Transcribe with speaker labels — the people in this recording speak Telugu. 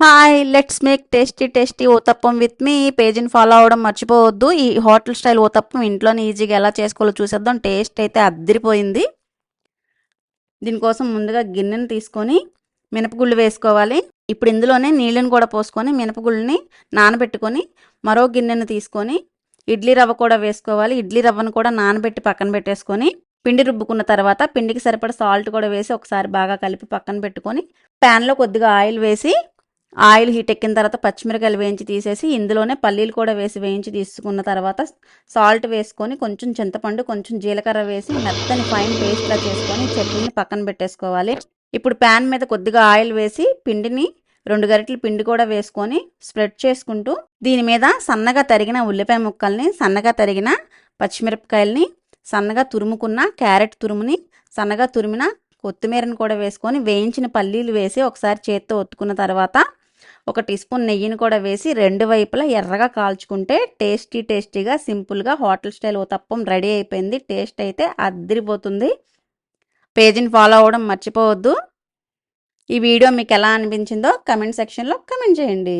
Speaker 1: Hi let's make tasty tasty uttapam with మీ పేజీని ఫాలో అవ్వడం మర్చిపోవద్దు. ఈ హోటల్ స్టైల్ ఊతప్పం ఇంట్లోనే ఈజీగా ఎలా చేసుకోవాలో చూసేద్దాం. టేస్ట్ అయితే అద్దరిపోయింది. దీనికోసం ముందుగా గిన్నెను తీసుకొని మినపగుళ్ళు వేసుకోవాలి. ఇప్పుడు ఇందులోనే నీళ్ళని కూడా పోసుకొని మినపగుళ్ళని నానబెట్టుకొని మరో గిన్నెను తీసుకొని ఇడ్లీ రవ్వ కూడా వేసుకోవాలి. ఇడ్లీ రవ్వను కూడా నానబెట్టి పక్కన పెట్టేసుకొని పిండి రుబ్బుకున్న తర్వాత పిండికి సరిపడ సాల్ట్ కూడా వేసి ఒకసారి బాగా కలిపి పక్కన పెట్టుకొని ప్యాన్లో కొద్దిగా ఆయిల్ వేసి ఆయిల్ హీట్ ఎక్కిన తర్వాత పచ్చిమిరకాయలు వేయించి తీసేసి ఇందులోనే పల్లీలు కూడా వేసి వేయించి తీసుకున్న తర్వాత సాల్ట్ వేసుకొని కొంచెం చింతపండు కొంచెం జీలకర్ర వేసి మెత్తని ఫైన్ పేస్ట్లా చేసుకొని చట్నీని పక్కన పెట్టేసుకోవాలి. ఇప్పుడు ప్యాన్ మీద కొద్దిగా ఆయిల్ వేసి పిండిని రెండు గరిటెలు పిండి కూడా వేసుకొని స్ప్రెడ్ చేసుకుంటూ దీని మీద సన్నగా తరిగిన ఉల్లిపాయ ముక్కల్ని సన్నగా తరిగిన పచ్చిమిరపకాయల్ని సన్నగా తురుముకున్న క్యారెట్ తురుముని సన్నగా తురిమిన కొత్తిమీరని కూడా వేసుకొని వేయించిన పల్లీలు వేసి ఒకసారి చేత్తో ఒత్తుకున్న తర్వాత ఒక టీ స్పూన్ నెయ్యిని కూడా వేసి రెండు వైపులా ఎర్రగా కాల్చుకుంటే టేస్టీ టేస్టీగా సింపుల్గా హోటల్ స్టైల్ ఉతప్పం రెడీ అయిపోయింది. టేస్ట్ అయితే అద్దరిపోతుంది. పేజీని ఫాలో అవ్వడం మర్చిపోవద్దు. ఈ వీడియో మీకు ఎలా అనిపించిందో కమెంట్ సెక్షన్లో కమెంట్ చేయండి.